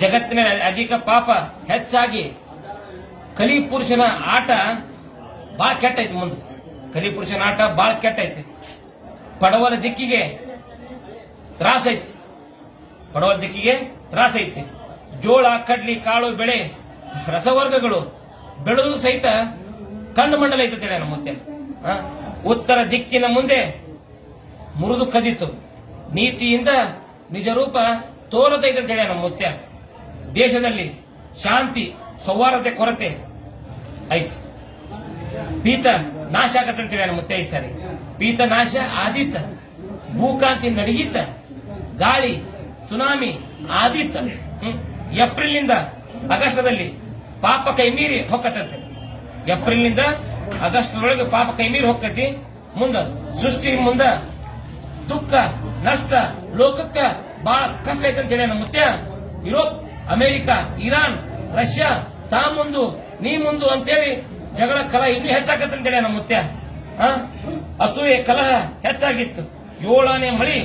ಜಗತ್ತಿನ ಅಧಿಕ ಪಾಪ ಹೆಚ್ಚಾಗಿ ಕಲಿ ಪುರುಷನ ಆಟ ಬಾಳ ಕೆಟ್ಟೈತಿ ಮುಂದೆ. ಕಲಿ ಪುರುಷನ ಆಟ ಬಾಳ ಕೆಟ್ಟೈತಿ. ಪಡವಲ ದಿಕ್ಕಿಗೆ ತ್ರಾಸ ಐತಿ ಪಡವಲ ದಿಕ್ಕಿಗೆ ತ್ರಾಸ ಐತಿ ಜೋಳ, ಕಡ್ಲಿ, ಕಾಳು, ಬೆಳೆ, ರಸವರ್ಗಗಳು ಬೆಳೆದು ಸಹಿತ ಕಣ್ಣು ಮಂಡಲ ಐತತೆ ನಮ್ಮ ಮುತ್ತೆ? ಉತ್ತರ ದಿಕ್ಕಿನ ಮುಂದೆ ಮುರಿದು ಕದಿತು. ನೀತಿಯಿಂದ ನಿಜ ರೂಪ ಹೇಳಿ ನಮ್ಮ ಮುತ್ಯ ದೇಶದಲ್ಲಿ ಶಾಂತಿ, ಸೌಹಾರ್ದತೆ, ಕೊರತೆ ಆಯ್ತು. ಪೀತ ನಾಶ ಆಗತ್ತಂತ ಹೇಳಿ ಮತ್ತೆ ಐದು ಸಾರಿ ಪೀತ ನಾಶ ಆದಿತ ಭೂಕಾಂತಿ ನಡಗಿತ ಗಾಳಿ, ಸುನಾಮಿ ಆದಿತ್ತ. ಹ್ಮ್. ಏಪ್ರಿಲ್ನಿಂದ ಆಗಸ್ಟದಲ್ಲಿ ಪಾಪ ಕೈ ಮೀರಿ ಹೊಕ್ಕತ್ತಂತೆ ಏಪ್ರಿಲ್ನಿಂದ ಆಗಸ್ಟ್ರೊಳಗೆ ಪಾಪ ಕೈ ಮೀರಿ ಹೋಗ್ತೈತಿ. ಮುಂದ ಸೃಷ್ಟಿ, ಮುಂದ ದುಃಖ, ನಷ್ಟ, ಲೋಕಕ್ಕ ಬಹಳ ಕಷ್ಟ ಐತೆ ಅಂತ ಹೇಳಿ ನಮ್ಮ ಮುತ್ಯ. ಯುರೋಪ್ ಅಮೆರಿಕ, ಇರಾನ್, ರಷ್ಯಾ, ತಾ ಮುಂದು, ನೀ ಮುಂದು ಅಂತೇಳಿ ಜಗಳ ಕಲಹ ಇನ್ನೂ ಹೆಚ್ಚಾಗತ್ತೆ ಅಂತೇಳಿ ನಮ್ಮ ಮುತ್ಯ? ಅಸೂಯೆ, ಕಲಹ ಹೆಚ್ಚಾಗಿತ್ತು. ಏಳಾನೆ ಮಳಿ,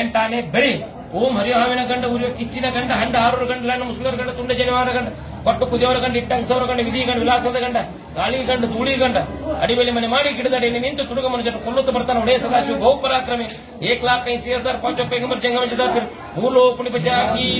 ಎಂಟಾನೆ ಬೆಳಿ. ಓಂ ಹರಿಹಾವಿನ ಗಂಡ, ಉರಿಯೋ ಕಿಚ್ಚಿನ ಗಂಡ, ಹಂಡ, ಆರೂರು ಗಂಡ, ಲಣ್ಣ ಮುಸ್ಲಿಮರ ಗಂಡ, ತುಂಡ, ಜನಿವಾರ ಗಂಡ. ಪಟ್ಟು ಕುದಿಯವರ ಗಂಡ ಇಟ್ಟಂಗಸವರ ಗಂಡ, ವಿಧಿ ಗಂಡ, ವಿಲಾಸದ ಗಂಡ, ಗಾಳಿ ಗಂಡ, ಧೂಳಿ ಗಂಡ, ಅಡಿಬೇಲಿ ಮನೆ ಮಾಡಿ ಗಿಡದಡಿ ನಿಂತು ತುಡುಗ ಮನುಷ್ಯರು ಕೊಲ್ಲುತ್ತ ಬರ್ತಾನೆ ಒಡೆಯ ಸದಾಶಿವ ಬಹು ಪರಾಕ್ರಮಿ ಏಕ್ ಲಾಖ ಐಸಿ ಹಜಾರ್ ಪಾಂಚ ಪೈಗಂಬರ್ ಜಂಗಮ ಜದಾಫಿರ್ ಮೂರು ಪುಣಿ ಬಚಾ ಕಿ